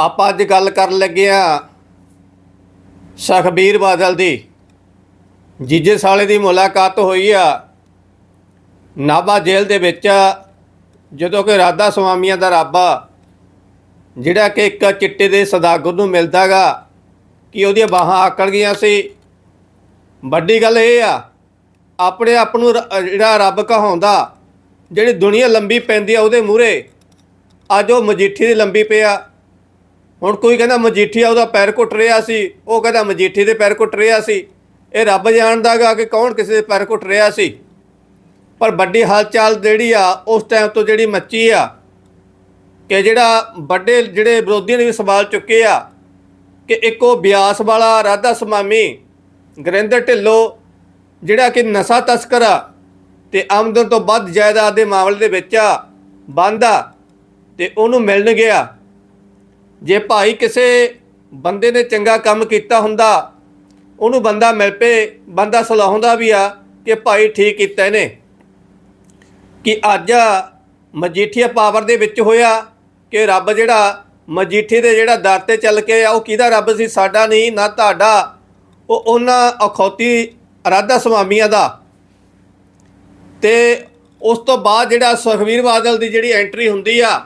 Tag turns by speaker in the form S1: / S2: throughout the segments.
S1: ਆਪਾਂ ਅੱਜ ਗੱਲ ਕਰਨ ਲੱਗੇ ਆ ਸੁਖਬੀਰ ਬਾਦਲ ਦੀ। ਜੀਜੇ ਸਾਲੇ ਦੀ ਮੁਲਾਕਾਤ ਹੋਈ ਆ। ਨਾਭਾ ਜੇਲ੍ਹ ਦੇ ਵਿੱਚ, ਜਦੋਂ ਕਿ ਰਾਧਾ ਸੁਆਮੀਆਂ ਦਾ ਰੱਬਾ, ਜਿਹੜਾ ਕਿ ਇੱਕ ਚਿੱਟੇ ਦੇ ਸਦਾਗਰ ਨੂੰ ਮਿਲਦਾਗਾ ਕਿ ਉਹਦੀਆਂ ਬਾਹਾਂ ਆਕੜ ਗਈਆਂ ਸੀ। ਵੱਡੀ ਗੱਲ ਇਹ ਆ, ਆਪਣੇ ਆਪ ਨੂੰ ਰ- ਜਿਹੜਾ ਰੱਬ ਕਹਾਉਂਦਾ, ਜਿਹੜੀ ਦੁਨੀਆ ਲੰਬੀ ਪੈਂਦੀ ਆ ਉਹਦੇ ਮੂਹਰੇ, ਅੱਜ ਉਹ ਮਜੀਠੀ ਦੀ ਲੰਬੀ ਪਿਆ। ਹੁਣ ਕੋਈ ਕਹਿੰਦਾ ਮਜੀਠੀਆ ਉਹਦਾ ਪੈਰ ਘੁੱਟ ਰਿਹਾ ਸੀ, ਉਹ ਕਹਿੰਦਾ ਮਜੀਠੀ ਦੇ ਪੈਰ ਘੁੱਟ ਰਿਹਾ ਸੀ। ਇਹ ਰੱਬ ਜਾਣਦਾਗਾ ਕਿ ਕੌਣ ਕਿਸੇ ਦੇ ਪੈਰ ਘੁੱਟ ਰਿਹਾ ਸੀ। ਪਰ ਵੱਡੀ ਹਲਚਲ ਜਿਹੜੀ ਆ, ਉਸ ਟਾਈਮ ਤੋਂ ਜਿਹੜੀ ਮੱਚੀ ਆ, ਕਿ ਜਿਹੜਾ ਵੱਡੇ ਜਿਹੜੇ ਵਿਰੋਧੀਆਂ ਨੇ ਵੀ ਸਵਾਲ ਚੁੱਕੇ ਆ, ਕਿ ਇੱਕ ਉਹ ਬਿਆਸ ਵਾਲਾ ਰਾਧਾ ਸਮਾਮੀ, ਗੁਰਿੰਦਰ ਢਿੱਲੋਂ, ਜਿਹੜਾ ਕਿ ਨਸ਼ਾ ਤਸਕਰ ਆ, ਤੇ ਆਮਦਨ ਤੋਂ ਵੱਧ ਜਾਇਦਾਦ ਦੇ ਮਾਮਲੇ ਦੇ ਵਿੱਚ ਆ, ਬੰਦ ਆ, ਤੇ ਉਹਨੂੰ ਮਿਲਣ ਗਿਆ। ਜੇ ਭਾਈ ਕਿਸੇ ਬੰਦੇ ਨੇ ਚੰਗਾ ਕੰਮ ਕੀਤਾ ਹੁੰਦਾ, ਉਹਨੂੰ ਬੰਦਾ ਮਿਲ ਪਏ, ਬੰਦਾ ਸਲਾਹੁੰਦਾ ਵੀ ਆ ਕਿ ਭਾਈ ਠੀਕ ਕੀਤਾ ਇਹਨੇ। ਕਿ ਅੱਜ ਮਜੀਠੀਆ ਪਾਵਰ ਦੇ ਵਿੱਚ ਹੋਇਆ ਕਿ ਰੱਬ ਜਿਹੜਾ ਮਜੀਠੀ ਦੇ ਜਿਹੜਾ ਦਰ ਤੇ ਚੱਲ ਕੇ ਆ, ਉਹ ਕਿਹਦਾ ਰੱਬ ਸੀ? ਸਾਡਾ ਨਹੀਂ, ਨਾ ਤੁਹਾਡਾ। ਉਹ ਉਹਨਾਂ ਅਖੌਤੀ ਅਰਾਧਾ ਸੁਆਮੀਆਂ ਦਾ। ਤੇ ਉਸ ਤੋਂ ਬਾਅਦ ਜਿਹੜਾ ਸੁਖਬੀਰ ਬਾਦਲ ਦੀ ਜਿਹੜੀ ਐਂਟਰੀ ਹੁੰਦੀ ਆ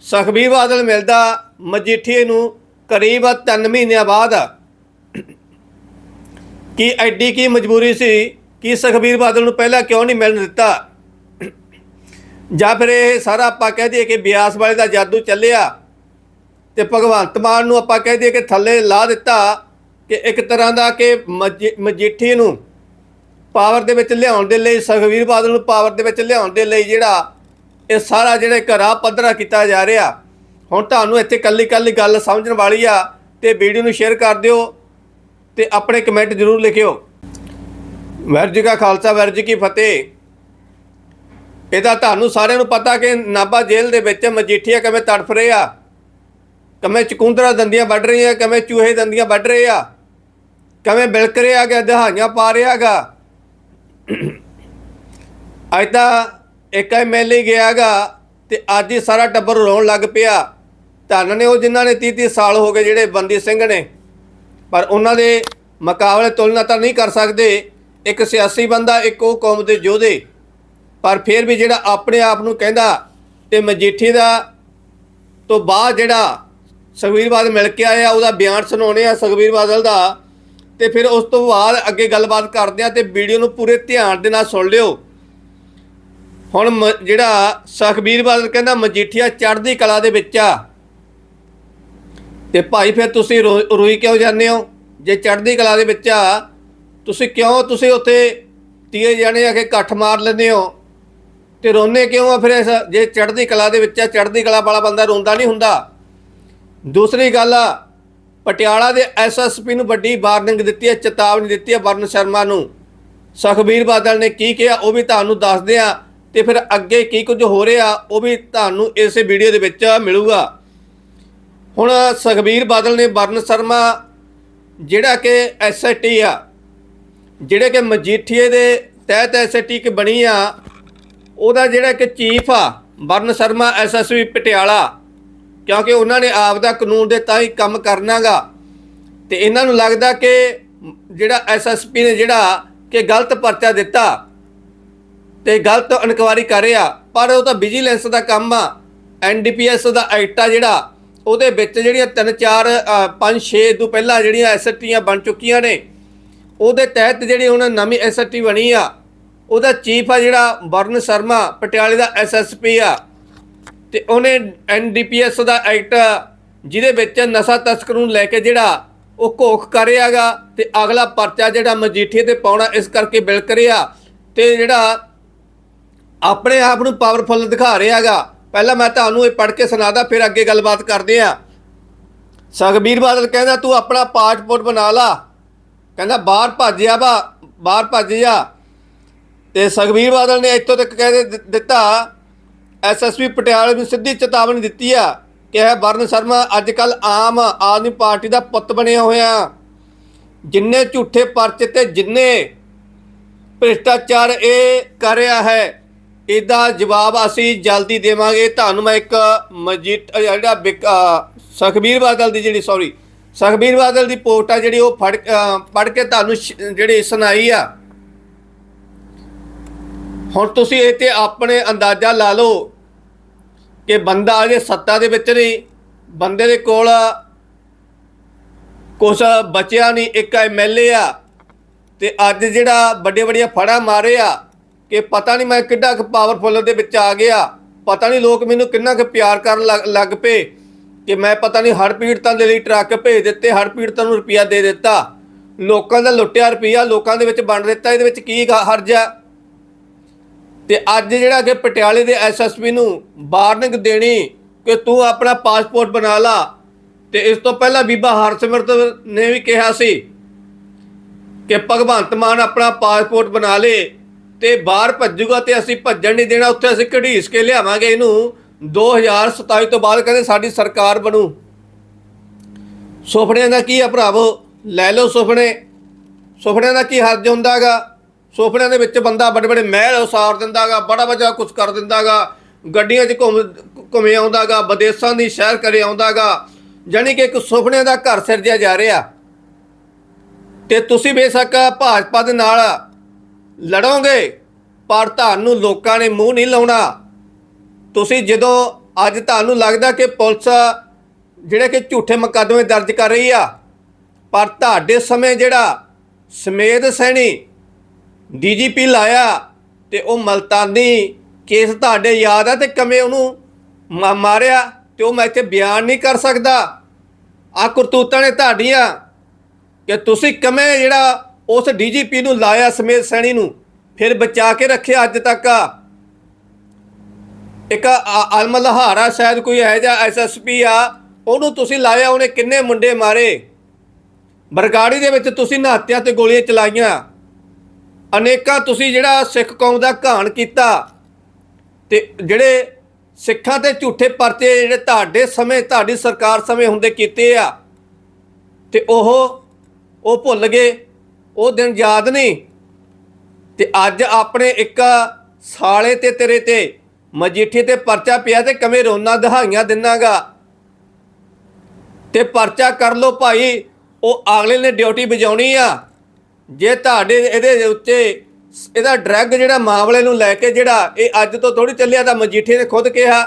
S1: ਸੁਖਬੀਰ ਬਾਦਲ ਮਿਲਦਾ ਮਜੀਠੀਏ ਨੂੰ ਕਰੀਬ 3 ਮਹੀਨਿਆਂ ਬਾਅਦ ਕਿ ਐਡੀ ਕੀ ਮਜਬੂਰੀ ਸੀ ਕਿ ਸੁਖਬੀਰ ਬਾਦਲ ਨੂੰ ਪਹਿਲਾਂ ਕਿਉਂ ਨਹੀਂ ਮਿਲਣ ਦਿੱਤਾ? ਜਾਂ ਫਿਰ ਇਹ ਸਾਰਾ ਆਪਾਂ ਕਹਿ ਦਈਏ ਕਿ ਬਿਆਸ ਵਾਲੇ ਦਾ ਜਾਦੂ ਚੱਲਿਆ ਤੇ ਭਗਵੰਤ ਮਾਨ ਨੂੰ ਆਪਾਂ ਕਹਿ ਦਈਏ ਕਿ ਥੱਲੇ ਲਾ ਦਿੱਤਾ ਕਿ ਇੱਕ ਤਰ੍ਹਾਂ ਦਾ ਕਿ ਮਜੀ- ਮਜੀਠੀ ਨੂੰ ਪਾਵਰ ਦੇ ਵਿੱਚ ਲਿਆਉਣ ਦੇ ਲਈ, ਸੁਖਬੀਰ ਬਾਦਲ ਨੂੰ ਪਾਵਰ ਦੇ ਵਿੱਚ ਲਿਆਉਣ ਦੇ ਲਈ ਜਿਹੜਾ ਇਹ ਸਾਰਾ ਜਿਹੜਾ ਇੱਕ ਰਾਹ ਪੱਧਰਾ ਕੀਤਾ ਜਾ ਰਿਹਾ। ਹੁਣ ਤੁਹਾਨੂੰ ਇੱਥੇ ਕੱਲੀ ਕੱਲੀ ਗੱਲ ਸਮਝਣ ਵਾਲੀ ਆ ਤੇ ਵੀਡੀਓ ਨੂੰ ਸ਼ੇਅਰ ਕਰ ਦਿਓ ਤੇ ਆਪਣੇ ਕਮੈਂਟ ਜ਼ਰੂਰ ਲਿਖਿਓ। ਵਾਹਿਗੁਰੂ ਜੀ ਕਾ ਖਾਲਸਾ ਵਾਹਿਗੁਰੂ ਜੀ ਕੀ ਫਤਿਹ। ਇਹਦਾ ਤੁਹਾਨੂੰ ਸਾਰਿਆਂ ਨੂੰ ਪਤਾ ਕਿ ਨਾਭਾ ਜੇਲ੍ਹ ਦੇ ਵਿੱਚ ਮਜੀਠੀਆ ਕਿਵੇਂ ਤੜਫ ਰਹੇ ਆ, ਕਿਵੇਂ ਚਕੁੰਦਰਾ ਦੰਦੀਆਂ ਵੱਢ ਰਹੇ ਆ ਕਿਵੇਂ ਚੂਹੇ ਦੰਦੀਆਂ ਵੱਢ ਰਹੇ ਆ, ਕਿਵੇਂ ਬਿਲਕ ਰਿਹਾ ਕਿ ਦਹਾਈਆਂ ਪਾ ਰਿਹਾਗਾ ਅੱਜ ਤਾਂ ਇੱਕ ਐਮਐਲਏ ਗਿਆਗਾ ਤੇ ਅੱਜ ਹੀ ਸਾਰਾ ਟੱਬਰ ਰੋਣ ਲੱਗ ਪਿਆ। ਧੰਨ ਨੇ ਉਹ ਜਿਨ੍ਹਾਂ ਨੇ 30 30 ਸਾਲ ਹੋ ਗਏ ਜਿਹੜੇ ਬੰਦੀ ਸਿੰਘ ਨੇ। ਪਰ ਉਹਨਾਂ ਦੇ ਮੁਕਾਬਲੇ ਤੁਲਨਾ ਤਾਂ ਨਹੀਂ ਕਰ ਸਕਦੇ। ਇੱਕ ਸਿਆਸੀ ਬੰਦਾ, ਇੱਕ ਉਹ ਕੌਮ ਦੇ ਯੋਧੇ। ਪਰ ਫਿਰ ਵੀ ਜਿਹੜਾ ਆਪਣੇ ਆਪ ਨੂੰ ਕਹਿੰਦਾ ਤੇ ਮਜੀਠੀ ਦਾ ਤੋਂ ਬਾਅਦ ਜਿਹੜਾ ਸੁਖਬੀਰ ਬਾਦਲ ਮਿਲ ਕੇ ਆਇਆ, ਉਹਦਾ ਬਿਆਨ ਸੁਣਾਉਣੇ ਆ ਸੁਖਬੀਰ ਬਾਦਲ ਦਾ। ਤੇ ਫਿਰ ਉਸ ਤੋਂ ਬਾਅਦ ਅੱਗੇ ਗੱਲਬਾਤ ਕਰਦੇ ਆ ਤੇ ਵੀਡੀਓ ਨੂੰ ਪੂਰੇ ਧਿਆਨ ਦੇ ਨਾਲ ਸੁਣ ਲਿਓ। ਹੁਣ ਮ- ਜਿਹੜਾ ਸੁਖਬੀਰ ਬਾਦਲ ਕਹਿੰਦਾ ਮਜੀਠੀਆ ਚੜ੍ਹਦੀ ਕਲਾ ਦੇ ਵਿੱਚ ਆ। ਤੇ ਭਾਈ ਫਿਰ ਤੁਸੀਂ ਰੋ- ਰੋਈ ਕਿਉਂ ਜਾਂਦੇ ਹੋ? ਜੇ ਚੜ੍ਹਦੀ ਕਲਾ ਦੇ ਵਿੱਚ ਆ, ਤੁਸੀਂ ਕਿਉਂ ਤੁਸੀਂ ਉੱਥੇ ਤੀਏ ਜਾਣੇ ਆ ਕੇ ਇਕੱਠ ਮਾਰ ਲੈਂਦੇ ਹੋ? ਤੇ ਰੋਨੇ ਕਿਉਂ ਆ ਫਿਰ ਇਸ, ਜੇ ਚੜ੍ਹਦੀ ਕਲਾ ਦੇ ਵਿੱਚ ਆ, ਚੜ੍ਹਦੀ ਕਲਾ ਵਾਲਾ ਬੰਦਾ ਰੋਂਦਾ ਨਹੀਂ ਹੁੰਦਾ? ਦੂਸਰੀ ਗੱਲ ਆ, ਪਟਿਆਲਾ ਦੇ ਐਸਐਸਪੀ ਨੂੰ ਵੱਡੀ ਵਾਰਨਿੰਗ ਦਿੱਤੀ ਹੈ, ਚੇਤਾਵਨੀ ਦਿੱਤੀ ਹੈ ਵਰਨ ਸ਼ਰਮਾ ਨੂੰ। ਸੁਖਬੀਰ ਬਾਦਲ ਨੇ ਕੀ ਕਿਹਾ, ਉਹ ਵੀ ਤੁਹਾਨੂੰ ਦੱਸਦੇ ਆ, ਤੇ ਫਿਰ ਅੱਗੇ ਕੀ ਕੁਝ ਹੋ ਰਿਹਾ, ਉਹ ਵੀ ਤੁਹਾਨੂੰ ਇਸ ਵੀਡੀਓ ਦੇ ਵਿੱਚ ਮਿਲੂਗਾ। ਹੁਣ ਸੁਖਬੀਰ ਬਾਦਲ ਨੇ ਵਰਨ ਸ਼ਰਮਾ, ਜਿਹੜਾ ਕਿ ਐਸਆਈਟੀ ਆ, ਜਿਹੜੇ ਕਿ ਮਜੀਠੀਏ ਦੇ ਤਹਿਤ ਐਸਆਈਟੀ ਕਿ ਬਣੀ ਆ, ਉਹਦਾ ਜਿਹੜਾ ਕਿ ਚੀਫ ਆ, ਵਰਨ ਸ਼ਰਮਾ ਐਸਐਸਪੀ ਪਟਿਆਲਾ, ਕਿਉਂਕਿ ਉਹਨਾਂ ਨੇ ਆਪ ਦਾ ਕਾਨੂੰਨ ਦੇ ਤਾਂ ਹੀ ਕੰਮ ਕਰਨਾਗਾ। ਤੇ ਇਹਨਾਂ ਨੂੰ ਲੱਗਦਾ ਕਿ ਜਿਹੜਾ ਐਸਐਸਪੀ ਨੇ ਜਿਹੜਾ ਕਿ ਗਲਤ ਪਰਚਾ ਦਿੱਤਾ ਤੇ ਗਲਤ ਇਨਕੁਆਰੀ ਕਰ ਰਿਹਾ ਪਰ ਉਹ ਤਾਂ ਵਿਜੀਲੈਂਸ ਦਾ ਕੰਮ ਆ ਐਨਡੀਪੀਐਸ ਦਾ ਐਕਟ ਆ ਜਿਹੜਾ ਉਹਦੇ ਵਿੱਚ ਜਿਹੜੀਆਂ 3 4 5 6 ਤੋਂ ਪਹਿਲਾਂ ਜਿਹੜੀਆਂ ਐਸਟੀਆਂ ਬਣ ਚੁੱਕੀਆਂ ਨੇ, ਉਹਦੇ ਤਹਿਤ ਜਿਹੜੀ ਹੁਣ ਨਵੀਂ ਐਸਟੀ ਬਣੀ ਆ, ਉਹਦਾ ਚੀਫ ਆ ਜਿਹੜਾ ਵਰਨ ਸ਼ਰਮਾ, ਪਟਿਆਲੇ ਦਾ ਐਸਐਸਪੀ ਆ। ਤੇ ਉਹਨੇ ਐਨਡੀਪੀਐਸ ਦਾ ਐਕਟ ਜਿਹਦੇ ਵਿੱਚ ਨਸ਼ਾ ਤਸਕਰ ਨੂੰ ਲੈ ਕੇ ਜਿਹੜਾ ਉਹ ਘੋਖ ਕਰ ਰਿਹਾਗਾ ਤੇ ਅਗਲਾ ਪਰਚਾ ਜਿਹੜਾ ਮਜੀਠੀਏ ਤੇ ਪਾਉਣਾ, ਇਸ ਕਰਕੇ ਬਿਲਕ ਰਿਹਾ, ਤੇ ਜਿਹੜਾ ਆਪਣੇ ਆਪ ਨੂੰ ਪਾਵਰਫੁੱਲ ਦਿਖਾ ਰਿਹਾਗਾ ਪਹਿਲਾਂ ਮੈਂ ਤੁਹਾਨੂੰ ਇਹ ਪੜ੍ਹ ਕੇ ਸੁਣਾਦਾ, ਫਿਰ ਅੱਗੇ ਗੱਲਬਾਤ ਕਰਦੇ ਆ ਸੁਖਬੀਰ ਬਾਦਲ ਕਹਿੰਦਾ, ਤੂੰ ਆਪਣਾ ਪਾਸਪੋਰਟ ਬਣਾ ਲਾ। ਕਹਿੰਦਾ, ਬਾਹਰ ਭੱਜਿਆ ਵਾ, ਬਾਹਰ ਭੱਜ ਜਾ ਤੇ ਸੁਖਬੀਰ ਬਾਦਲ ਨੇ ਇੱਥੋਂ ਤੱਕ ਕਹਿ ਦੇ- ਦਿੱ- ਦਿੱਤਾ ਐਸਐਸਪੀ ਪਟਿਆਲੇ ਨੂੰ ਸਿੱਧੀ ਚੇਤਾਵਨੀ ਦਿੱਤੀ ਆ ਕਿ ਇਹ ਵਰਨ ਸ਼ਰਮਾ ਅੱਜ ਕੱਲ ਆਮ ਆਦਮੀ ਪਾਰਟੀ ਦਾ ਪੁੱਤ ਬਣਿਆ ਹੋਇਆ। ਜਿੰਨੇ ਝੂਠੇ ਪਰਚੇ ਤੇ ਜਿੰਨੇ ਭ੍ਰਿਸ਼ਟਾਚਾਰ ਇਹ ਕਰ ਰਿਹਾ ਹੈ ਇਹਦਾ ਜਵਾਬ ਅਸੀਂ ਜਲਦੀ ਦੇਵਾਂਗੇ। ਤੁਹਾਨੂੰ ਮੈਂ ਇੱਕ ਮਜੀਠ ਜਿਹੜਾ ਬਿਕ- ਸੁਖਬੀਰ ਬਾਦਲ ਦੀ ਜਿਹੜੀ ਸੌਰੀ ਸੁਖਬੀਰ ਬਾਦਲ ਦੀ ਪੋਸਟ ਆ ਜਿਹੜੀ ਉਹ ਫੜ ਪੜ ਕੇ ਤੁਹਾਨੂੰ ਜਿਹੜੀ ਸੁਣਾਈ ਆ। ਹੁਣ ਤੁਸੀਂ ਇਹ ਤੇ ਆਪਣੇ ਅੰਦਾਜ਼ਾ ਲਾ ਲਓ ਕਿ ਬੰਦਾ ਅਜੇ ਸੱਤਾ ਦੇ ਵਿੱਚ ਨਹੀਂ, ਬੰਦੇ ਦੇ ਕੋਲ ਕੁਛ ਬਚਿਆ ਨਹੀਂ, ਇੱਕ ਐਮਐਲਏ ਆ ਤੇ ਅੱਜ ਜਿਹੜਾ ਵੱਡੇ ਵੱਡੀਆਂ ਫੜਾ ਮਾਰੇ ਆ ਕਿ ਪਤਾ ਨਹੀਂ ਮੈਂ ਕਿੱਡਾ ਕੁ ਪਾਵਰਫੁੱਲ ਦੇ ਵਿੱਚ ਆ ਗਿਆ। ਪਤਾ ਨਹੀਂ ਲੋਕ ਮੈਨੂੰ ਕਿੰਨਾ ਕੁ ਪਿਆਰ ਕਰਨ ਲੱਗ- ਲੱਗ ਪਏ ਕਿ ਮੈਂ ਪਤਾ ਨਹੀਂ ਹੜ ਪੀੜਤਾਂ ਦੇ ਲਈ ਟਰੱਕ ਭੇਜ ਦਿੱਤੇ ਹੜ ਪੀੜਤਾਂ ਨੂੰ ਰੁਪਿਆ ਦੇ ਦਿੱਤਾ। ਲੋਕਾਂ ਦਾ ਲੁੱਟਿਆ ਰੁਪਿਆ ਲੋਕਾਂ ਦੇ ਵਿੱਚ ਵੰਡ ਦਿੱਤਾ, ਇਹਦੇ ਵਿੱਚ ਕੀ ਗ- ਹਰਜ ਆ? ਤੇ ਅੱਜ ਜਿਹੜਾ ਕਿ ਪਟਿਆਲੇ ਦੇ ਐਸਐਸਪੀ ਨੂੰ ਵਾਰਨਿੰਗ ਦੇਣੀ ਕਿ ਤੂੰ ਆਪਣਾ ਪਾਸਪੋਰਟ ਬਣਾ ਲਾ। ਤੇ ਇਸ ਤੋਂ ਪਹਿਲਾਂ ਬੀਬਾ ਹਰਸਿਮਰਤ ਨੇ ਵੀ ਕਿਹਾ ਸੀ ਕਿ ਭਗਵੰਤ ਮਾਨ ਆਪਣਾ ਪਾਸਪੋਰਟ ਬਣਾ ਲੇ। ਤੇ ਬਾਹਰ ਭੱਜੂਗਾ ਤੇ ਅਸੀਂ ਭੱਜਣ ਨਹੀਂ ਦੇਣਾ, ਉੱਥੇ ਅਸੀਂ ਘੜੀਸ ਕੇ ਲਿਆਵਾਂਗੇ ਇਹਨੂੰ। 2027 ਤੋਂ ਬਾਅਦ ਕਹਿੰਦੇ ਸਾਡੀ ਸਰਕਾਰ ਬਣੂ। ਸੁਪਨਿਆਂ ਦਾ ਕੀ ਆ ਭਰਾਵੋ? ਲੈ ਲਓ ਸੁਪਨੇ। ਸੁਪਨਿਆਂ ਦਾ ਕੀ ਹਰਜ ਹੁੰਦਾਗਾ? ਸੁਪਨਿਆਂ ਦੇ ਵਿੱਚ ਬੰਦਾ ਬੜੇ ਬੜੇ ਮਹਿਲ ਉਸਾਰ ਦਿੰਦਾਗਾ, ਬੜਾ ਵੱਡਾ ਕੁਝ ਕਰ ਦਿੰਦਾਗਾ। ਗੱਡੀਆਂ 'ਚ ਘੁੰਮ ਘੁੰਮੇ ਆਉਂਦਾਗਾ, ਵਿਦੇਸ਼ਾਂ ਦੀ ਸ਼ਹਿਰ ਕਰੇ ਆਉਂਦਾਗਾ। ਜਾਣੀ ਕਿ ਇੱਕ ਸੁਪਨਿਆਂ ਦਾ ਘਰ ਸਿਰਜਿਆ ਜਾ ਰਿਹਾ। ਤੇ ਤੁਸੀਂ ਬੇਸ਼ੱਕ ਭਾਜਪਾ ਦੇ ਨਾਲ ਲੜੋਗੇ, ਪਰ ਤੁਹਾਨੂੰ ਲੋਕਾਂ ਨੇ ਮੂੰਹ ਨਹੀਂ ਲਾਉਣਾ। ਤੁਸੀਂ ਜਦੋਂ ਅੱਜ ਤੁਹਾਨੂੰ ਲੱਗਦਾ ਕਿ ਪੁਲਿਸ ਜਿਹੜੇ ਕਿ ਝੂਠੇ ਮੁਕੱਦਮੇ ਦਰਜ ਕਰ ਰਹੀ ਆ, ਪਰ ਤੁਹਾਡੇ ਸਮੇਂ ਜਿਹੜਾ ਸਮੇਦ ਸੈਣੀ ਡੀਜੀਪੀ ਲਾਇਆ ਤੇ ਉਹ ਮਲਤਾਨੀ ਕੇਸ ਤੁਹਾਡੇ ਯਾਦ ਆ ਤੇ ਕਮੇ ਉਹਨੂੰ ਮਾ- ਮਾਰਿਆ ਤੇ ਉਹ ਮੈਂ ਇੱਥੇ ਬਿਆਨ ਨਹੀਂ ਕਰ ਸਕਦਾ। ਆ ਕਰਤੂਤਾਂ ਨੇ ਤੁਹਾਡੀਆਂ ਕਿ ਤੁਸੀਂ ਕਮੇ ਜਿਹੜਾ ਉਸ ਡੀਜੀਪੀ ਨੂੰ ਲਾਇਆ ਸਮੇਤ ਸੈਣੀ ਨੂੰ। ਫਿਰ ਬਚਾ ਕੇ ਰੱਖਿਆ ਅੱਜ ਤੱਕ। ਇੱਕ ਆਲਮ ਲਹਾਰਾ ਸ਼ਾਇਦ ਕੋਈ ਹੈ ਜਾਂ ਐਸਐਸਪੀ ਆ, ਉਹਨੂੰ ਤੁਸੀਂ ਲਾਇਆ, ਉਹਨੇ ਕਿੰਨੇ ਮੁੰਡੇ ਮਾਰੇ। ਬਰਗਾੜੀ ਦੇ ਵਿੱਚ ਤੁਸੀਂ ਨਹਾਤਿਆਂ ਤੇ ਗੋਲੀਆਂ ਚਲਾਈਆਂ। ਅਨੇਕਾਂ ਤੁਸੀਂ ਜਿਹੜਾ ਸਿੱਖ ਕੌਮ ਦਾ ਘਾਣ ਕੀਤਾ। ਤੇ ਜਿਹੜੇ ਸਿੱਖਾਂ ਤੇ ਝੂਠੇ ਪਰਚੇ ਜਿਹੜੇ ਤੁਹਾਡੇ ਸਮੇਂ, ਤੁਹਾਡੀ ਸਰਕਾਰ ਸਮੇਂ ਹੁੰਦੇ ਕੀਤੇ ਆ, ਤੇ ਉਹ ਉਹ ਭੁੱਲ ਗਏ। ਉਹ ਦਿਨ ਯਾਦ ਨਹੀਂ। ਤੇ ਅੱਜ ਆਪਣੇ ਇੱਕ ਸਾਲੇ ਤੇ ਤੇਰੇ ਤੇ ਮਜੀਠੀ ਤੇ ਪਰਚਾ ਪਿਆ ਤੇ ਕਵੇਂ ਰੋਣਾ ਦਹਾਈਆਂ ਦਿਨਾਗਾ। ਤੇ ਪਰਚਾ ਕਰ ਲੋ ਭਾਈ, ਉਹ ਅਗਲੇ ਨੇ ਡਿਊਟੀ ਵਜਾਉਣੀ ਆ। ਜੇ ਤੁਹਾਡੇ ਇਹਦੇ ਉੱਤੇ ਇਹਦਾ ਡਰੱਗ ਜਿਹੜਾ ਮਾਮਲੇ ਨੂੰ ਲੈ ਕੇ ਜਿਹੜਾ ਇਹ ਅੱਜ ਤੋਂ ਥੋੜੀ ਚੱਲਿਆ ਤਾਂ ਮਜੀਠੀ ਨੇ ਖੁਦ ਕਿਹਾ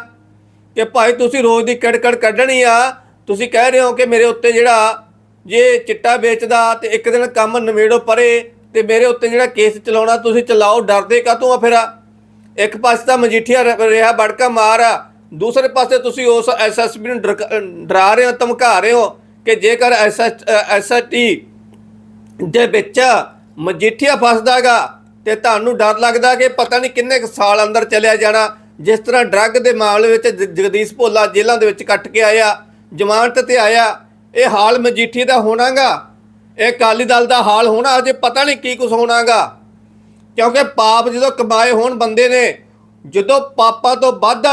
S1: ਕਿ ਭਾਈ ਤੁਸੀਂ ਰੋਜ਼ ਦੀ ਕੜਕੜ ਕੱਢਣੀ ਆ। ਤੁਸੀਂ ਕਹਿ ਰਹੇ ਹੋ ਕਿ ਮੇਰੇ ਉੱਤੇ ਜਿਹੜਾ ਜੇ ਚਿੱਟਾ ਵੇਚਦਾ ਤੇ ਇੱਕ ਦਿਨ ਕੰਮ ਨਵੇੜੋ ਪਰੇ ਤੇ ਮੇਰੇ ਉੱਤੇ ਜਿਹੜਾ ਕੇਸ ਚਲਾਉਣਾ, ਤੁਸੀਂ ਚਲਾਓ, ਡਰਦੇ ਕਾਤੋਂ ਆ ਫਿਰ? ਇੱਕ ਪਾਸੇ ਤਾਂ ਮਜੀਠੀਆ ਰ- ਰਿਹਾ ਬੜਕਾ ਮਾਰ ਆ, ਦੂਸਰੇ ਪਾਸੇ ਤੁਸੀਂ ਉਸ ਐਸਐਸਬੀ ਨੂੰ ਡਰਕ- ਡਰਾ ਰਹੇ ਹੋ, ਧਮਕਾ ਰਹੇ ਹੋ ਕਿ ਜੇਕਰ ਐਸਐਸ ਐਸਟੀ ਦੇ ਵਿੱਚ ਮਜੀਠੀਆ ਫਸਦਾਗਾ ਤੇ ਤੁਹਾਨੂੰ ਡਰ ਲੱਗਦਾ ਕਿ ਪਤਾ ਨਹੀਂ ਕਿੰਨੇ ਕੁ ਸਾਲ ਅੰਦਰ ਚਲਿਆ ਜਾਣਾ, ਜਿਸ ਤਰ੍ਹਾਂ ਡਰੱਗ ਦੇ ਮਾਮਲੇ ਵਿੱਚ ਜ- ਜਗਦੀਸ਼ ਭੋਲਾ ਜੇਲ੍ਹਾਂ ਦੇ ਵਿੱਚ ਕੱਟ ਕੇ ਆਇਆ, ਜ਼ਮਾਨਤ ਤੇ ਆਇਆ ਇਹ ਹਾਲ ਮਜੀਠੀ ਦਾ ਹੋਣਾਗਾ। ਇਹ ਅਕਾਲੀ ਦਲ ਦਾ ਹਾਲ ਹੋਣਾ, ਅਜੇ ਪਤਾ ਨਹੀਂ ਕੀ ਕੁਝ ਹੋਣਾਗਾ। ਕਿਉਂਕਿ ਪਾਪ ਜਦੋਂ ਕਮਾਏ ਹੋਣ ਬੰਦੇ ਨੇ, ਜਦੋਂ ਪਾਪਾਂ ਤੋਂ ਵੱਧ,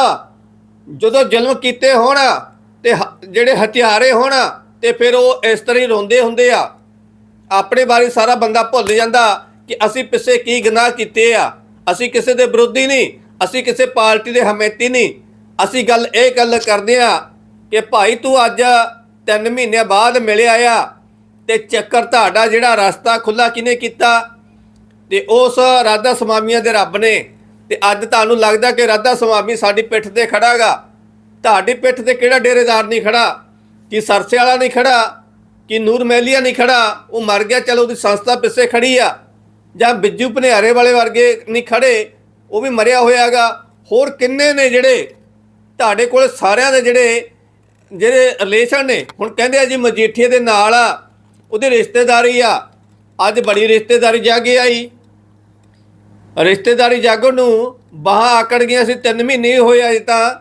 S1: ਜਦੋਂ ਜ਼ੁਲਮ ਕੀਤੇ ਹੋਣ ਤੇ ਹ- ਜਿਹੜੇ ਹਥਿਆਰੇ ਹੋਣ ਤੇ ਫਿਰ ਉਹ ਇਸ ਤਰ੍ਹਾਂ ਹੀ ਰੋਂਦੇ ਹੁੰਦੇ ਆ। ਆਪਣੇ ਬਾਰੇ ਸਾਰਾ ਬੰਦਾ ਭੁੱਲ ਜਾਂਦਾ ਕਿ ਅਸੀਂ ਪਿੱਛੇ ਕੀ ਗੁਨਾਹ ਕੀਤੇ ਆ। ਅਸੀਂ ਕਿਸੇ ਦੇ ਵਿਰੋਧੀ ਨਹੀਂ, ਅਸੀਂ ਕਿਸੇ ਪਾਰਟੀ ਦੇ ਹਮੇਤੀ ਨਹੀਂ। ਅਸੀਂ ਗੱਲ ਇਹ ਗੱਲ ਕਰਦੇ ਆ ਕਿ ਭਾਈ ਤੂੰ ਅੱਜ ਤਿੰਨ ਮਹੀਨਿਆਂ ਬਾਅਦ ਮਿਲਿਆ ਆ ਤੇ ਚੱਕਰ ਤੁਹਾਡਾ ਜਿਹੜਾ ਰਸਤਾ ਖੁੱਲਾ ਕਿਨੇ ਕੀਤਾ? ਤੇ ਉਸ ਰਾਧਾ ਸਵਾਮੀਆਂ ਦੇ ਰੱਬ ਨੇ। ਤੇ ਅੱਜ ਤੁਹਾਨੂੰ ਲੱਗਦਾ ਕਿ ਰਾਧਾ ਸਵਾਮੀ ਸਾਡੀ ਪਿੱਠ ਤੇ ਖੜਾਗਾ। ਤੁਹਾਡੀ ਪਿੱਠ ਤੇ ਕਿਹੜਾ ਡੇਰੇਦਾਰ ਨਹੀਂ ਖੜਾ? ਕਿ ਸਰਸੇ ਵਾਲਾ ਨਹੀਂ ਖੜਾ? ਕਿ ਨੂਰ ਮਹਿਲੀਆ ਨਹੀਂ ਖੜਾ? ਉਹ ਮਰ ਗਿਆ, ਚਲੋ ਉਹਦੀ ਸੰਸਥਾ ਪਿੱਛੇ ਖੜੀ ਆ। ਜਾਂ ਬਿੱਜੂ ਭਨਿਆਰੇ ਵਾਲੇ ਵਰਗੇ ਨਹੀਂ ਖੜੇ, ਉਹ ਵੀ ਮਰਿਆ ਹੋਇਆਗਾ। ਹੋਰ ਕਿੰਨੇ ਨੇ ਜਿਹੜੇ? ਤੁਹਾਡੇ ਕੋਲ ਸਾਰਿਆਂ ਦੇ ਜਿਹੜੇ ਜਿਹੜੇ ਰਿਲੇਸ਼ਨ ਨੇ, ਹੁਣ ਕਹਿੰਦੇ ਆ ਜੀ ਮਜੀਠੀਏ ਦੇ ਨਾਲ ਆ, ਉਹਦੀ ਰਿਸ਼ਤੇਦਾਰੀ ਆ। ਅੱਜ ਬੜੀ ਰਿਸ਼ਤੇਦਾਰੀ ਜਾਗੇ ਆਈ। ਰਿਸ਼ਤੇਦਾਰੀ ਜਾਗੋ ਨੂੰ ਬਾਹਾਂ ਆਕੜ ਗਈਆਂ ਸੀ 3 ਮਹੀਨੇ ਹੋਏ ਅਜੇ ਤਾਂ।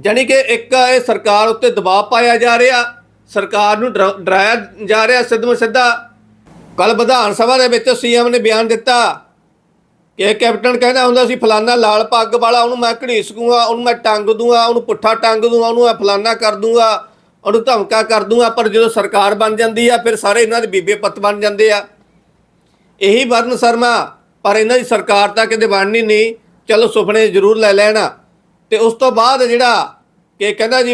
S1: ਜਾਣੀ ਕਿ ਇੱਕ ਇਹ ਸਰਕਾਰ ਉੱਤੇ ਦਬਾਅ ਪਾਇਆ ਜਾ ਰਿਹਾ। ਸਰਕਾਰ ਨੂੰ ਡਰਾ- ਡਰਾਇਆ ਜਾ ਰਿਹਾ ਸਿੱਧਮ ਸਿੱਧਾ। ਕੱਲ ਵਿਧਾਨ ਸਭਾ ਦੇ ਵਿੱਚ ਸੀਐਮ ਨੇ ਬਿਆਨ ਦਿੱਤਾ। ਕਿ ਕੈਪਟਨ ਕਹਿੰਦਾ ਹੁੰਦਾ ਸੀ, ਫਲਾਨਾ ਲਾਲ ਪੱਗ ਵਾਲਾ, ਉਹਨੂੰ ਮੈਂ ਘੜੀਸ ਦੂੰਗਾ, ਉਹਨੂੰ ਮੈਂ ਟੰਗ ਦੂੰਗਾ, ਉਹਨੂੰ ਪੁੱਠਾ ਟੰਗ ਦੂੰਗਾ, ਉਹਨੂੰ ਮੈਂ ਫਲਾਨਾ ਕਰ ਦੂੰਗਾ, ਉਹਨੂੰ ਧਮਕਾ ਕਰ ਦੂੰਗਾ। ਪਰ ਜਦੋਂ ਸਰਕਾਰ ਬਣ ਜਾਂਦੀ ਆ, ਫਿਰ ਸਾਰੇ ਇਹਨਾਂ ਦੇ ਬੀਬੇ ਪੱਤ ਬਣ ਜਾਂਦੇ ਆ। ਇਹੀ ਵਰਨ ਸ਼ਰਮਾ, ਪਰ ਇਹਨਾਂ ਦੀ ਸਰਕਾਰ ਤਾਂ ਕਿਤੇ ਬਣਨੀ ਨਹੀਂ। ਚਲੋ ਸੁਪਨੇ ਜ਼ਰੂਰ ਲੈ ਲੈਣਾ। ਤੇ ਉਸ ਤੋਂ ਬਾਅਦ ਜਿਹੜਾ ਕਿ ਕਹਿੰਦਾ ਜੀ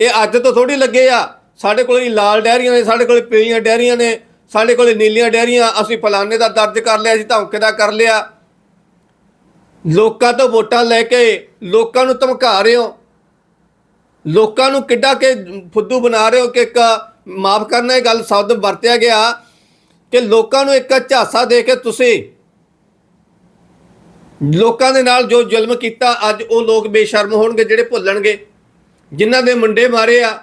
S1: ਇਹ ਅੱਜ ਤੋਂ ਥੋੜੀ ਲੱਗੇ ਆ। ਸਾਡੇ ਕੋਲ ਲਾਲ ਡੈਰੀਆਂ ਨੇ, ਸਾਡੇ ਕੋਲ ਪੀਲੀਆਂ ਡੈਰੀਆਂ ਨੇ ਸਾਡੇ ਕੋਲ ਨੀਲੀਆਂ ਡੈਰੀਆਂ ਅਸੀਂ ਫਲਾਣੇ ਦਾ ਦਰਜ ਕਰ ਲਿਆ, ਅਸੀਂ ਧੌਂਕੇ ਦਾ ਕਰ ਲਿਆ। ਲੋਕਾਂ ਤੋਂ ਵੋਟਾਂ ਲੈ ਕੇ ਲੋਕਾਂ ਨੂੰ ਧਮਕਾ ਰਹੇ ਹੋ। ਲੋਕਾਂ ਨੂੰ ਕਿੱਡਾ ਕਿ ਫੁੱਦੂ ਬਣਾ ਰਹੇ ਹੋ ਕਿ ਇੱਕ, ਮਾਫ ਕਰਨਾ, ਇਹ ਗੱਲ ਸ਼ਬਦ ਵਰਤਿਆ ਗਿਆ ਕਿ ਲੋਕਾਂ ਨੂੰ ਇੱਕ ਝਾਸਾ ਦੇ ਕੇ ਤੁਸੀਂ ਲੋਕਾਂ ਦੇ ਨਾਲ ਜੋ ਜ਼ੁਲਮ ਕੀਤਾ, ਅੱਜ ਉਹ ਲੋਕ ਬੇਸ਼ਰਮ ਹੋਣਗੇ, ਜਿਹੜੇ ਭੁੱਲਣਗੇ, ਜਿਨ੍ਹਾਂ ਦੇ ਮੁੰਡੇ ਮਾਰੇ ਆ।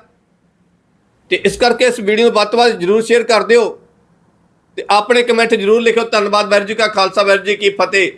S1: ਤੇ ਇਸ ਕਰਕੇ ਇਸ ਵੀਡੀਓ ਨੂੰ ਵੱਧ ਤੋਂ ਵੱਧ ਜਰੂਰ ਸ਼ੇਅਰ ਕਰ ਦਿਓ। ਤੇ ਆਪਣੇ ਕਮੈਂਟ ਜਰੂਰ ਲਿਖਿਓ। ਧੰਨਵਾਦ ਵਾਹਿਗੁਰੂ ਜੀ ਕਾ ਖਾਲਸਾ ਵਾਹਿਗੁਰੂ ਜੀ ਕੀ ਫਤਿਹ।